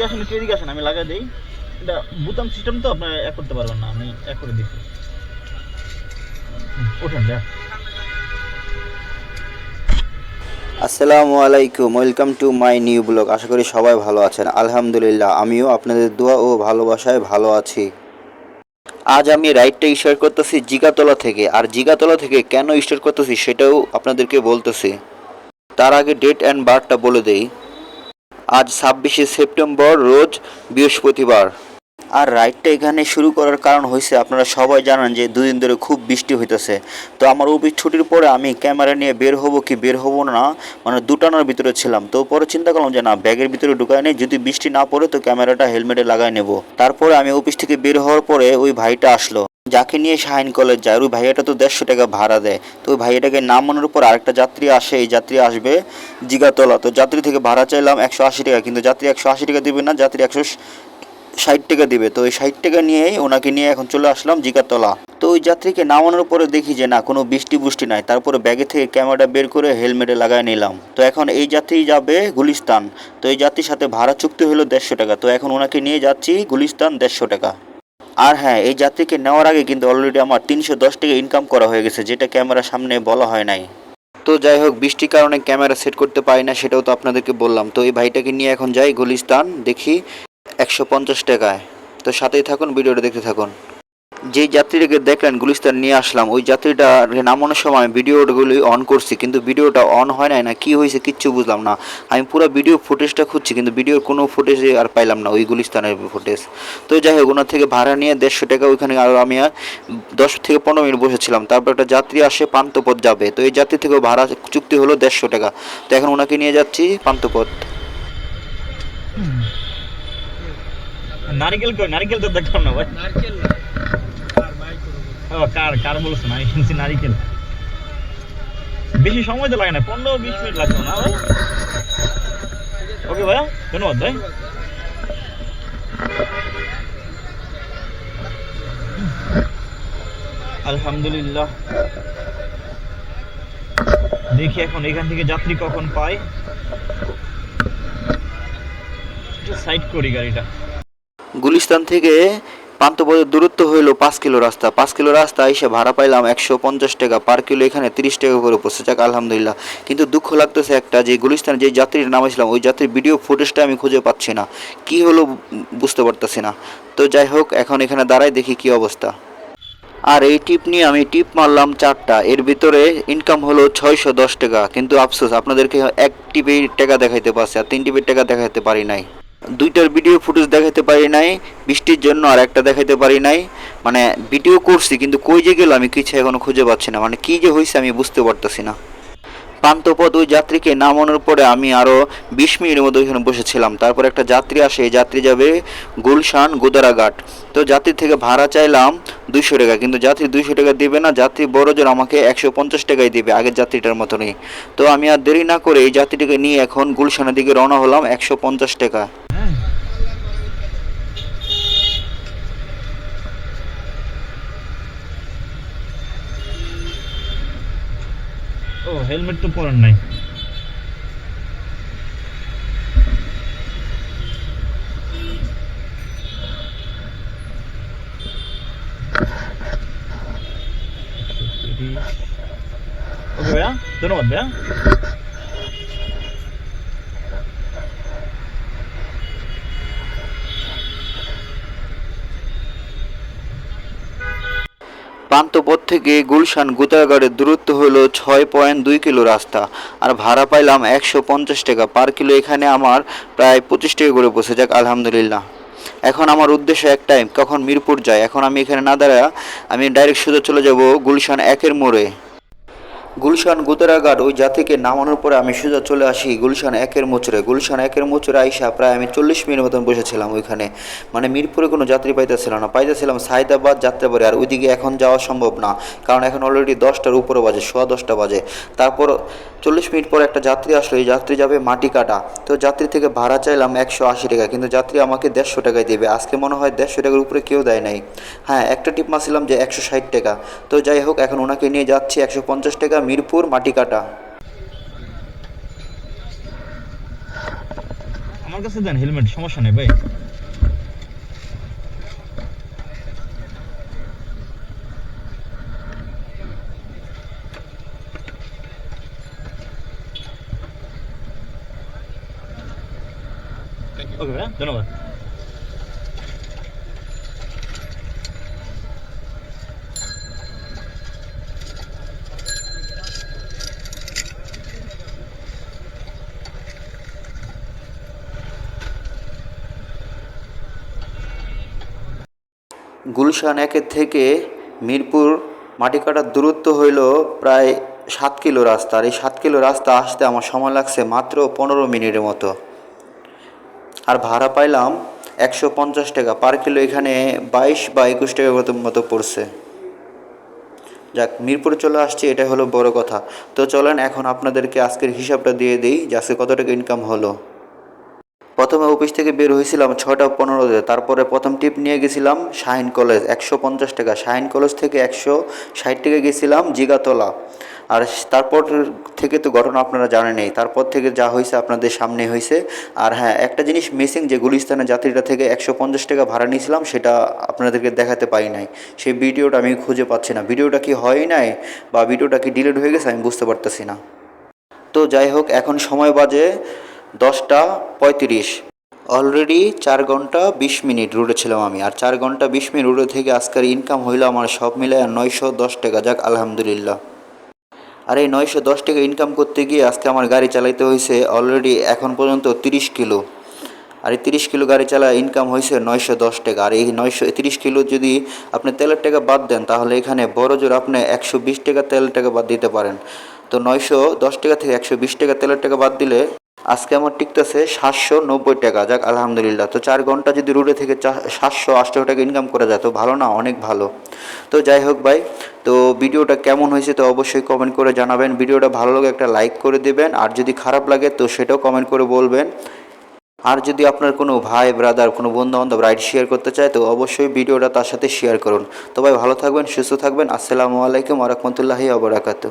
এদিকে আসেন একটু এদিকে আসেন, আমি লাগাই দিই। এটা বুতাম সিস্টেম তো আপনার এক করতে পারবেন না, আমি এক করে দিচ্ছি ওঠেন, দেখ। আসসালামু আলাইকুম, welcome to my new blog. আশা করি সবাই ভালো আছেন। আলহামদুলিল্লাহ, আমিও আপনাদের দোয়া ও ভালোবাসায় ভালো আছি। আজ আমি রাইডটা স্টার্ট করতেছি জিগাতলা থেকে। আর জিগাতলা থেকে কেন স্টার্ট করতেছি সেটাও আপনাদেরকে বলতেছি। তার আগে ডেট অ্যান্ড বারটা বলে দেই। আজ ছাব্বিশে সেপ্টেম্বর, রোজ বৃহস্পতিবার। আর রাইডটা এখানে শুরু করার কারণ হয়েছে আপনারা সবাই জানেন যে দুদিন ধরে খুব বৃষ্টি হইতেছে। তো আমার অফিস ছুটির পরে আমি ক্যামেরা নিয়ে বের হব কি বের হব না মানে দুটানার ভিতরে ছিলাম। তো পরে চিন্তা করলাম যে না, ব্যাগের ভিতরে ঢুকায় নেই, যদি বৃষ্টি না পড়ে তো ক্যামেরাটা হেলমেটে লাগাই নেব। তারপরে আমি অফিস থেকে বের হওয়ার পরে ওই ভাইটা আসলো। যাকে নিয়ে শাহিন কলেজ যায় ওই ভাইয়াটা তো দেড়শো টাকা ভাড়া দেয়। তো ওই ভাইয়াটাকে নামানোর পর আরেকটা যাত্রী আসে, এই যাত্রী আসবে জিগাতলা। তো যাত্রী থেকে ভাড়া চাইলাম একশো আশি টাকা, কিন্তু যাত্রী একশো আশি টাকা দেবে না, যাত্রী একশো ষাট টাকা দিবে। তো ওই ষাট টাকা নিয়েই ওনাকে নিয়ে এখন চলে আসলাম জিগাতলা। তো ওই যাত্রীকে নামানোর পরে দেখি যে না, কোনো বৃষ্টি বুষ্টি নাই। তারপরে ব্যাগে থেকে ক্যামেরাটা বের করে হেলমেটে লাগাই নিলাম। তো এখন এই যাত্রী যাবে গুলিস্তান। তো এই যাত্রীর সাথে ভাড়া চুক্তি হলো দেড়শো টাকা। তো এখন ওনাকে নিয়ে যাচ্ছি গুলিস্তান দেড়শো টাকা। আর হ্যাঁ এই যাত্রীকে নেওয়ার আগে কিন্তু অলরেডি আমার তিনশো দশ টাকা ইনকাম করা হয়ে গেছে, যেটা ক্যামেরার সামনে বলা হয় নাই। তো যাই হোক, বৃষ্টির কারণে ক্যামেরা সেট করতে পারি না, সেটাও তো আপনাদেরকে বললাম। তো এই ভাইটাকে নিয়ে এখন যাই, গুলিস্তান, দেখি একশো পঞ্চাশ টাকায়। তো সাথেই থাকুন, ভিডিওটা দেখতে থাকুন। যেই যাত্রীটাকে দেখলেন গুলিস্তান নিয়ে আসলাম ওই যাত্রীটা নামানোর সময় ভিডিওগুলি অন করছি কিন্তু ভিডিওটা অন হয় নাই না কি হয়েছে কিচ্ছু বুঝলাম না। আমি পুরো ভিডিও ফুটেজটা খুঁজছি কিন্তু ভিডিওর কোনো ফুটেজ আর পাইলাম না ওই গুলিস্তানের ফুটেজ তো যাই হোক ওনার থেকে ভাড়া নিয়ে দেড়শো টাকা ওইখানে আর আমি আর দশ থেকে পনেরো মিনিট বসেছিলাম। তারপর একটা যাত্রী আসে পান্তপথ যাবে তো এই যাত্রী থেকে ভাড়া চুক্তি হলো দেড়শো টাকা। তো এখন ওনাকে নিয়ে যাচ্ছি পান্তপথ নারিকেল কই? নারিকেল তো দেখলাম না ভাই। নারকেল কার কার বলছো? না আমি নারিকেল। বেশি সময় তো লাগে না, পনেরো বিশ মিনিট লাগবে না ওকে ভাইয়া, ধন্যবাদ, ভাই। আলহামদুলিল্লাহ। দেখি এখন এখান থেকে যাত্রী কখন পাই সাইড করি গাড়িটা। গুলিস্তান থেকে পান্তপথের দূরত্ব হইল পাঁচ কিলো রাস্তা। পাঁচ কিলো রাস্তা এসে ভাড়া পাইলাম একশো পঞ্চাশ টাকা, পার কিলো এখানে তিরিশ টাকা করে পড়ছে যাক, আলহামদুলিল্লাহ। কিন্তু দুঃখ লাগতেছে একটা, যে গুলিস্তানে যে যাত্রীর নামেছিলাম ওই যাত্রীর ভিডিও ফুটেজটা আমি খুঁজে পাচ্ছি না। কি হলো বুঝতে পারতেছি না। তো যাই হোক, এখন এখানে দাঁড়াই দেখি কি অবস্থা। আর এই টিপ নিয়ে আমি টিপ মারলাম চারটা। এর ভিতরে ইনকাম হলো ছয়শো দশ টাকা। কিন্তু আফসোস, আপনাদেরকে এক টিপের টাকা দেখাইতে পারছে, আর তিন টিপের টাকা দেখাইতে পারি নাই। দুইটার ভিডিও ফুটেজ দেখাতে পারি নাই, বৃষ্টির জন্য আর একটা দেখাতে পারি নাই। মানে ভিডিও করছি, কিন্তু কই যে গেল আমি কিছু এখনও খুঁজে পাচ্ছি না। মানে কি যে হয়েছে আমি বুঝতে পারতেছি না। পান্তপদ ওই যাত্রীকে নামানোর পরে আমি আরও বিশ মিনিটের মধ্যে ওইখানে বসেছিলাম। তারপর একটা যাত্রী আসে, এই যাত্রী যাবে গুলশান গোদারাঘাট তো যাত্রী থেকে ভাড়া চাইলাম দুইশো টাকা, কিন্তু যাত্রী দুইশো টাকা দিবে না, যাত্রী বড় জোর আমাকে একশো পঞ্চাশ টাকাই দিবে আগের যাত্রীটার মতনই। তো আমি আর দেরি না করে এই যাত্রীটাকে নিয়ে এখন গুলশানের দিকে রওনা হলাম একশো পঞ্চাশ টাকা। হেলমেট তো পরেন নাই। ওকে ভাইয়া ধন্যবাদ ভাইয়া। প্রান্তপথ থেকে গুলশান গুতাগড়ের দূরত্ব হল ছয় পয়েন্ট দুই কিলো রাস্তা। আর ভাড়া পাইলাম একশো পঞ্চাশ টাকা পার কিলো। এখানে আমার প্রায় পঁচিশ টাকা করে বসে যাক, আলহামদুলিল্লাহ। এখন আমার উদ্দেশ্য একটাই, কখন মিরপুর যায় এখন আমি এখানে না দাঁড়া আমি ডাইরেক্ট সোজা চলে যাব গুলশান একের মোড়ে। গুলশান গোদারাঘাট ওই জাতিকে নামানোর পরে আমি সোজা চলে আসি গুলশান একের মোচরে গুলশান একের মোচরে আইসা প্রায় আমি চল্লিশ মিনিট মতন বসেছিলাম ওইখানে। মানে মিরপুরে কোনো যাত্রী পাইতেছিল না। পাইতেছিলাম সাইদাবাদ, যাত্রাবাড়ি। আর ওইদিকে এখন যাওয়া সম্ভব না। কারণ এখন অলরেডি দশটার উপরে বাজে, সোয়া দশটা বাজে। তারপর চল্লিশ মিনিট পর একটা যাত্রী আসলো। এই যাত্রী যাবে মাটি কাটা। তো যাত্রী থেকে ভাড়া চাইলাম একশো আশি টাকা। কিন্তু যাত্রী আমাকে দেড়শো টাকায় দেবে। আজকে মনে হয় দেড়শো টাকার উপরে কেউ দেয় নাই। হ্যাঁ একটা টিপ মারছিলাম যে একশো ষাট টাকা। তো যাই হোক, এখন ওনাকে নিয়ে যাচ্ছি একশো পঞ্চাশ টাকা। মিরপুর মাটি কাটা আমার কাছে দেন হেলমেট সমস্যা নেই ভাই। ওকে ধন্যবাদ। গুলশান একের থেকে মিরপুর মাটি কাটার দূরত্ব হইল প্রায় সাত কিলো রাস্তা। আর এই সাত কিলো রাস্তা আসতে আমার সময় লাগছে মাত্র পনেরো মিনিটের মতো। আর ভাড়া পাইলাম একশো পঞ্চাশ টাকা। পার কিলো এখানে বাইশ বা একুশ টাকা মতো পড়ছে। যাক, মিরপুরে চলে আসছে এটা হলো বড় কথা। তো চলেন, এখন আপনাদেরকে আজকের হিসাবটা দিয়ে দিই যে আজকে কত টাকা ইনকাম হলো। প্রথমে অফিস থেকে বের হয়েছিলাম ছটা পনেরোতে তারপরে প্রথম টিপ নিয়ে গেছিলাম শাহিন কলেজ, একশো পঞ্চাশ টাকা। শাহিন কলেজ থেকে একশো ষাট টাকা গেছিলাম জিগাতলা। আর তারপর থেকে তো ঘটনা আপনারা জানেনই তারপর থেকে যা হয়েছে আপনাদের সামনে হয়েছে। আর হ্যাঁ একটা জিনিস মিসিং যে গুলিস্তানের যাত্রীটা থেকে একশো পঞ্চাশ টাকা ভাড়া নিয়েছিলাম, সেটা আপনাদেরকে দেখাতে পারি নাই। সেই ভিডিওটা আমি খুঁজে পাচ্ছি না। ভিডিওটা কি হয় নাই বা ভিডিওটা কি ডিলিট হয়ে গেছে, আমি বুঝতে পারতেছি না। তো যাই হোক, এখন সময় বাজে দশটা পঁয়ত্রিশ। অলরেডি চার ঘণ্টা বিশ মিনিট রুটে ছিলাম আমি। আর চার ঘণ্টা বিশ মিনিট রুটে থেকে আজকের ইনকাম হইল আমার সব মিলে নয়শো দশ টাকা। যাক, আলহামদুলিল্লাহ। আর এই নয়শো দশ টাকা ইনকাম করতে গিয়ে আজকে আমার গাড়ি চালাইতে হয়েছে অলরেডি এখন পর্যন্ত তিরিশ কিলো। আর এই তিরিশ কিলো গাড়ি চালা ইনকাম হয়েছে নয়শো দশ টাকা। আর এই নয়শো তিরিশ কিলো যদি আপনি তেলের টাকা বাদ দেন, তাহলে এখানে বড় জোর আপনি একশো বিশ টাকা তেলের টাকা বাদ দিতে পারেন। তো নয়শো দশ টাকা থেকে একশো বিশ টাকা তেলের টাকা বাদ দিলে আজকে আমার টিকতেছে সাতশো নব্বই টাকা। যাক, আলহামদুলিল্লাহ। তো চার ঘণ্টা যদি রুটে থেকে সাতশো আটশো টাকা ইনকাম করা যায়, তো ভালো না? অনেক ভালো। তো যাই হোক ভাই, তো ভিডিওটা কেমন হয়েছে তো অবশ্যই কমেন্ট করে জানাবেন। ভিডিওটা ভালো লাগে একটা লাইক করে দেবেন, আর যদি খারাপ লাগে তো সেটাও কমেন্ট করে বলবেন। আর যদি আপনার কোনো ভাই ব্রাদার কোনো বন্ধু বান্ধব রাইড শেয়ার করতে চায়, তো অবশ্যই ভিডিওটা তার সাথে শেয়ার করুন। তো ভাই, ভালো থাকবেন, সুস্থ থাকবেন। আসসালামু আলাইকুম আরহামতুল্লাহি আবরাকাতু